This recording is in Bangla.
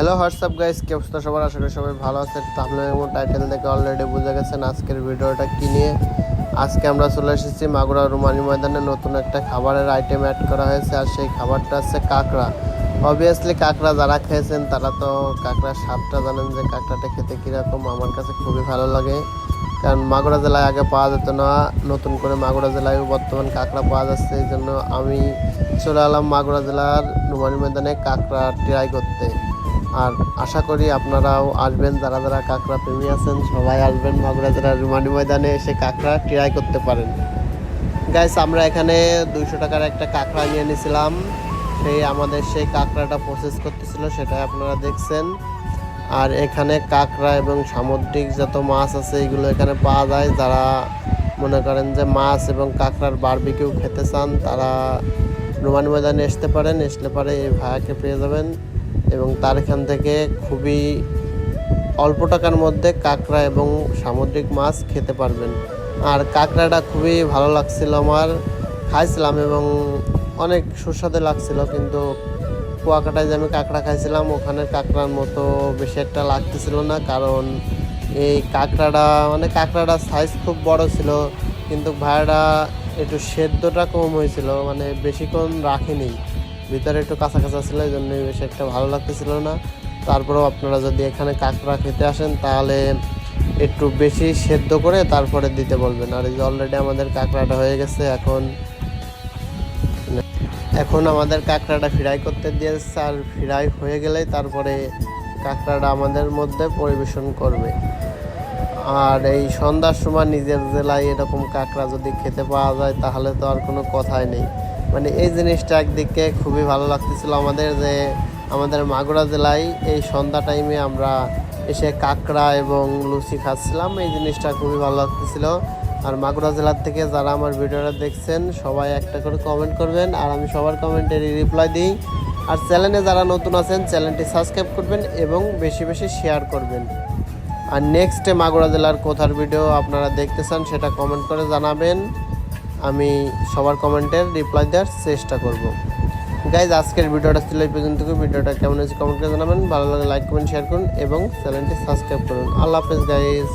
হ্যালো হোয়াটসঅ্যাপ গাইস কি অবস্থা সবার? আশা করি সবাই ভালো আছেন। তাহলে এবং টাইটেল দেখে অলরেডি বুঝে গেছেন আজকের ভিডিওটা কি নিয়ে। আজকে আমরা চলে এসেছি মাগুরা রুমানি ময়দানে। নতুন একটা খাবারের আইটেম অ্যাড করা হয়েছে আর সেই খাবারটা হচ্ছে কাঁকড়া। অবভিয়াসলি কাঁকড়া যারা খেয়েছেন, তারা তো কাঁকড়ার স্বাদটা জানেন যে কাঁকড়াটা খেতে কীরকম। আমার কাছে খুবই ভালো লাগে। কারণ মাগুরা জেলায় আগে পাওয়া যেত না। নতুন করে মাগুরা জেলায়ও বর্তমান কাঁকড়া পাওয়া যাচ্ছে। এই জন্য আমি চলে এলাম মাগুরা জেলার রুমানি ময়দানে কাঁকড়া ট্রাই করতে। আর আশা করি আপনারাও আসবেন, যারা যারা কাঁকড়া প্রেমী আছেন, সবাই আসবেন মাগুরা যারা রুমানি ময়দানে এসে কাঁকড়া ট্রাই করতে পারেন। গাইস আমরা এখানে দুইশো টাকার একটা কাঁকড়া নিয়ে নিয়েছিলাম সেই আমাদের সেই কাঁকড়াটা প্রসেস করতেছিল সেটা আপনারা দেখছেন। আর এখানে কাঁকড়া এবং সামুদ্রিক যত মাছ আছে, এগুলো এখানে পাওয়া যায়। যারা মনে করেন যে মাছ এবং কাঁকড়ার বারবিকিউ খেতে চান, তারা রোমানি ময়দানে আসতে পারেন। আসলে পারে এই ভাইয়াকে পেয়ে যাবেন। এবং তার এখান থেকে খুবই অল্প টাকার মধ্যে কাঁকড়া এবং সামুদ্রিক মাছ খেতে পারবেন। আর কাঁকড়াটা খুবই ভালো লাগছিল আমার। খাইছিলাম এবং অনেক সুস্বাদু লাগছিল, কিন্তু কুয়াকাটায় যে আমি কাঁকড়া খাইছিলাম ওখানে কাঁকড়ার মতো বেশি একটা লাগতেছিল না, কারণ এই কাঁকড়াটা মানে কাঁকড়াটার সাইজ খুব বড় ছিল, কিন্তু ভাড়াটা একটু সেদ্ধটা কম হয়েছিল মানে বেশিক্ষণ রাখিনি। ভিতরে একটু কাঁচা কাঁচা ছিল এই জন্য বেশি একটা ভালো লাগতেছিল না। তারপরেও আপনারা যদি এখানে কাঁকড়া খেতে আসেন, তাহলে একটু বেশি সেদ্ধ করে তারপরে দিতে বলবেন। আর এই যে অলরেডি আমাদের কাঁকড়াটা হয়ে গেছে, এখন এখন আমাদের কাঁকড়াটা ফ্রাই করতে দিয়েছে, আর ফ্রাই হয়ে গেলেই তারপরে কাঁকড়াটা আমাদের মধ্যে পরিবেশন করবে। আর এই সন্ধ্যার সময় নিজের জেলায় এরকম কাঁকড়া যদি খেতে পাওয়া যায়, তাহলে তো আর কোনো কথাই নেই। মানে এই জিনিসটা একদিকে খুবই ভালো লাগতেছিল আমাদের যে আমাদের মাগুরা জেলায় এই সন্ধ্যা টাইমে আমরা এসে কাঁকড়া এবং লুচি খাচ্ছিলাম। এই জিনিসটা খুবই ভালো লাগতেছিল। আর মাগুরা জেলার থেকে যারা আমার ভিডিওটা দেখছেন, সবাই একটা করে কমেন্ট করবেন আর আমি সবার কমেন্টের রিপ্লাই দিই। আর চ্যানেলে যারা নতুন আছেন চ্যানেলটি সাবস্ক্রাইব করবেন এবং বেশি বেশি শেয়ার করবেন। আর নেক্সটে মাগুরা জেলার কোথার ভিডিও আপনারা দেখতে চান, সেটা কমেন্ট করে জানাবেন। আমি সবার কমেন্টের রিপ্লাই দেওয়ার চেষ্টা করব। গাইজ আজকের ভিডিওটা ছিল এই পর্যন্ত। ভিডিওটা কেমন হয়েছে কমেন্ট করে জানাবেন। ভালো লাগে লাইক কমেন্ট শেয়ার করুন এবং চ্যানেলটি সাবস্ক্রাইব করুন। আল্লাহ হাফেজ গাইজ